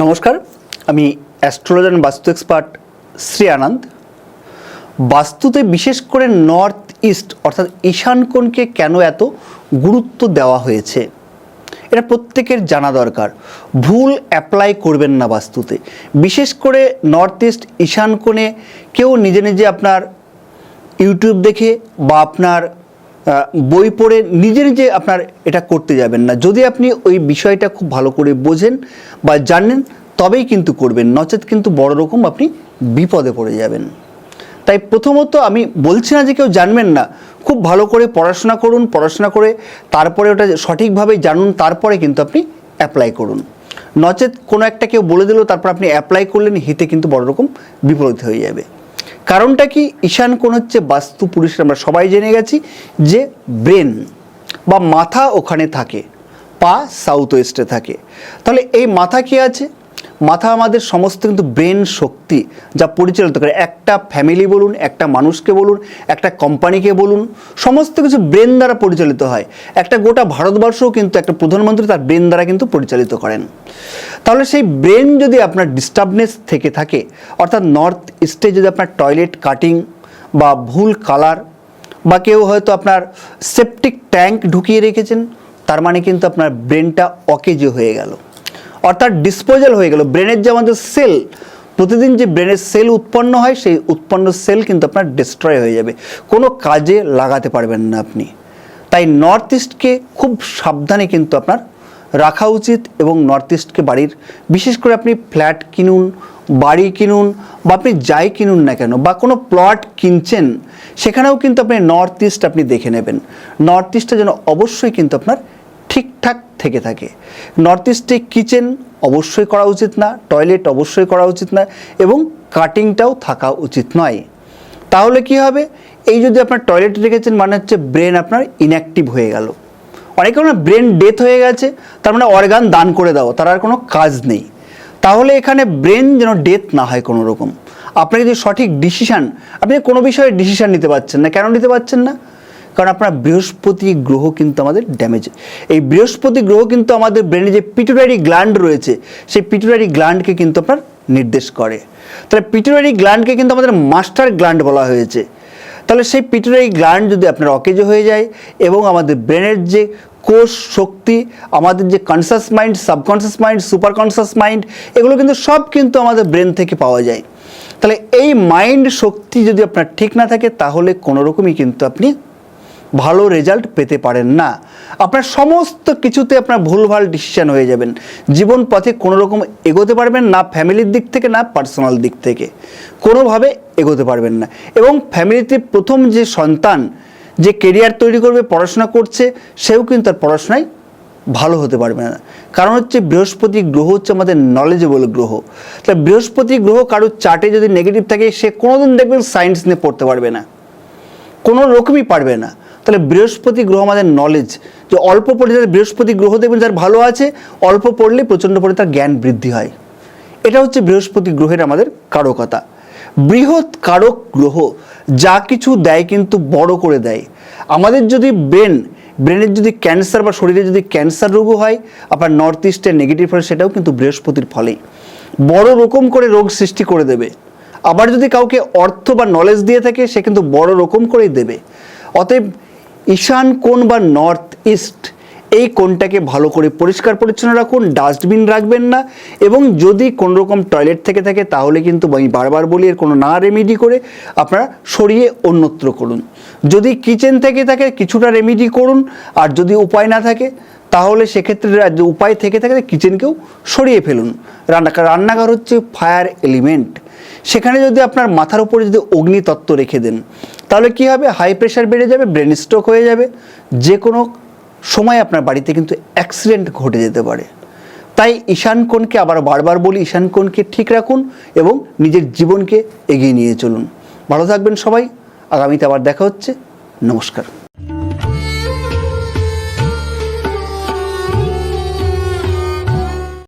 নমস্কার, আমি অ্যাস্ট্রোলজার বাস্তু এক্সপার্ট শ্রী আনন্দ। বাস্তুতে বিশেষ করে নর্থ ইস্ট অর্থাৎ ঈশান কোণকে কেন এত গুরুত্ব দেওয়া হয়েছে? এটা প্রত্যেকের জানা দরকার। ভুল অ্যাপ্লাই করবেন না বাস্তুতে। বিশেষ করে নর্থ ইস্ট ঈশান কোণে কেউ নিজে নিজে আপনার ইউটিউব দেখে বা আপনার বই পড়ে নিজে নিজে আপনার এটা করতে যাবেন না। যদি আপনি ওই বিষয়টা খুব ভালো করে বোঝেন বা জানেন, তবেই কিন্তু করবেন। নচেত কিন্তু বড় রকম আপনি বিপদে পড়ে যাবেন। তাই প্রথমত আমি বলছি না যে কেউ জানবেন না। খুব ভালো করে পড়াশোনা করুন, পড়াশোনা করে তারপরে ওটা সঠিকভাবে জানুন, তারপরে কিন্তু আপনি অ্যাপ্লাই করুন। নচেত কোনো একটা কেউ বলে দিল, তারপর আপনি অ্যাপ্লাই করলেন হিতে কিন্তু বড় রকম বিপরীত হয়ে যাবে। কারণটা কি? ঈশান কোণ হচ্ছে বাস্তু পুরুষের, আমরা সবাই জেনে গেছি যে ব্রেন বা মাথা ওখানে থাকে, পা সাউথ ওয়েস্টে থাকে। তাহলে এই মাথা কি আছে? মাথা আমাদের সমস্ত কিন্তু ব্রেন শক্তি যা পরিচালিত করে। একটা ফ্যামিলি বলুন, একটা মানুষকে বলুন, একটা কোম্পানিকে বলুন, সমস্ত কিছু ব্রেন দ্বারা পরিচালিত হয়। একটা গোটা ভারতবর্ষও কিন্তু একটা প্রধানমন্ত্রী তার ব্রেন দ্বারা কিন্তু পরিচালিত করেন। তাহলে সেই ব্রেন যদি আপনার ডিস্টার্বনেস থেকে থাকে, অর্থাৎ নর্থ ইস্টে যদি আপনার টয়লেট কাটিং বা ভুল কালার বা কেউ হয়তো আপনার সেপটিক ট্যাঙ্ক ঢুকিয়ে রেখেছেন, তার মানে কিন্তু আপনার ব্রেনটা অকেজে হয়ে গেল। অর্থাৎ ডিসপোজাল হয়ে গেল। ব্রেনের যে আমাদের সেল প্রতিদিন যে ব্রেনের সেল উৎপন্ন হয়, সেই উৎপন্ন সেল কিন্তু আপনার ডিস্ট্রয় হয়ে যাবে। কোনো কাজে লাগাতে পারবেন না আপনি। তাই নর্থ ইস্টকে খুব সাবধানে কিন্তু আপনার রাখা উচিত এবং নর্থ ইস্টকে বাড়ির, বিশেষ করে আপনি ফ্ল্যাট কিনুন, বাড়ি কিনুন বা আপনি যাই কিনুন না কেন বা কোনো প্লট কিনছেন, সেখানেও কিন্তু আপনি নর্থ ইস্ট আপনি দেখে নেবেন। নর্থ ইস্টটা যেন অবশ্যই কিন্তু আপনার ঠিকঠাক থেকে থাকে। নর্থ ইস্টে কিচেন অবশ্যই করা উচিত না টয়লেট অবশ্যই করা উচিত না এবং কাটিংটাও থাকা উচিত নয়। তাহলে কি হবে? এই যদি আপনার টয়লেট রেখেছেন মানে হচ্ছে ব্রেন আপনার ইনঅ্যাক্টিভ হয়ে গেল। অনেকে না ব্রেন ডেথ হয়ে গেছে, তার মানে অর্গান দান করে দাও, তার আর কোনো কাজ নেই। তাহলে এখানে ব্রেন যেন ডেথ না হয় কোনো রকম আপনি যদি সঠিক ডিসিশান আপনি কোনো বিষয়ে ডিসিশান নিতে পারছেন না, কেন নিতে পারছেন না? কারণ আপনার বৃহস্পতি গ্রহ কিন্তু আমাদের ড্যামেজ এই বৃহস্পতি গ্রহ কিন্তু আমাদের ব্রেনে যে পিটুরারি গ্ল্যান্ড রয়েছে, সেই পিটুরারি গ্ল্যান্ডকে কিন্তু আপনার নির্দেশ করে। তাহলে পিটুরারি গ্ল্যান্ডকে কিন্তু আমাদের মাস্টার গ্ল্যান্ড বলা হয়েছে। তাহলে সেই পিটুরারি গ্ল্যান্ড যদি আপনার অকেজ হয়ে যায় এবং আমাদের ব্রেনের যে কোষ শক্তি, আমাদের যে conscious mind subconscious mind super conscious mind এগুলো কিন্তু সব কিন্তু আমাদের ব্রেন থেকে পাওয়া যায়। তাহলে এই মাইন্ড শক্তি যদি আপনার ঠিক না থাকে, তাহলে কোনোরকমই কিন্তু আপনি ভালো রেজাল্ট পেতে পারেন না। আপনার সমস্ত কিছুতে আপনার ভুলভাল ডিসিশান হয়ে যাবেন। জীবন পথে কোনো রকম এগোতে পারবেন না ফ্যামিলির দিক থেকে না পার্সোনাল দিক থেকে। কোনোভাবে এগোতে পারবেন না। এবং ফ্যামিলিতে প্রথম যে সন্তান, যে কেরিয়ার তৈরি করবে, পড়াশোনা করছে, সেও কিন্তু তার পড়াশোনায় ভালো হতে পারবে না। কারণ হচ্ছে বৃহস্পতি গ্রহ হচ্ছে আমাদের নলেজেবল গ্রহ। তাহলে বৃহস্পতি গ্রহ কারোর চার্টে যদি নেগেটিভ থাকে, সে কোনোদিন দেখবেন সায়েন্স নিয়ে পড়তে পারবে না। কোনো রকমই পারবে না। তাহলে বৃহস্পতি গ্রহ আমাদের নলেজ যে অল্প পড়লে যাদের বৃহস্পতি গ্রহ দেখবেন যার ভালো আছে, অল্প পড়লে প্রচণ্ড পড়ে তার জ্ঞান বৃদ্ধি হয়। এটা হচ্ছে বৃহস্পতি গ্রহের আমাদের কারকতা। বৃহৎ কারক গ্রহ যা কিছু দেয় কিন্তু বড় করে দেয়। আমাদের যদি ব্রেন, ব্রেনের যদি ক্যান্সার বা শরীরে যদি ক্যান্সার রোগও হয় আপনার নর্থ ইস্টের নেগেটিভ হয় সেটাও কিন্তু বৃহস্পতির ফলেই। বড় রকম করে রোগ সৃষ্টি করে দেবে। আবার যদি কাউকে অর্থ বা নলেজ দিয়ে থাকে, সে কিন্তু বড় রকম করেই দেবে। অতএব ঈশান কোণ বা নর্থ ইস্ট এই কোণটাকে ভালো করে পরিষ্কার পরিচ্ছন্ন রাখুন ডাস্টবিন রাখবেন না এবং যদি কোনো রকম টয়লেট থেকে থাকে, তাহলে কিন্তু আমি বারবার বলি, এর কোনো না রেমিডি করে আপনারা সরিয়ে অন্যত্র করুন। যদি কিচেন থেকে থাকে, কিছুটা রেমিডি করুন, আর যদি উপায় না থাকে, তাহলে সেক্ষেত্রে উপায় থেকে থাকে কিচেনকেও সরিয়ে ফেলুন। রান্না, রান্নাঘর হচ্ছে ফায়ার এলিমেন্ট সেখানে যদি আপনার মাথার উপরে যদি অগ্নিতত্ত্ব রেখে দেন তাহলে কি হবে? হাই প্রেশার বেড়ে যাবে ব্রেন স্ট্রোক হয়ে যাবে। যে কোনো সময় আপনার বাড়িতে কিন্তু অ্যাক্সিডেন্ট ঘটে যেতে পারে। তাই ঈশান কোণকে আবার বারবার বলি, ঈশান কোণকে ঠিক রাখুন এবং নিজের জীবনকে এগিয়ে নিয়ে চলুন। ভালো থাকবেন সবাই। আগামীতে আবার দেখা হচ্ছে। নমস্কার।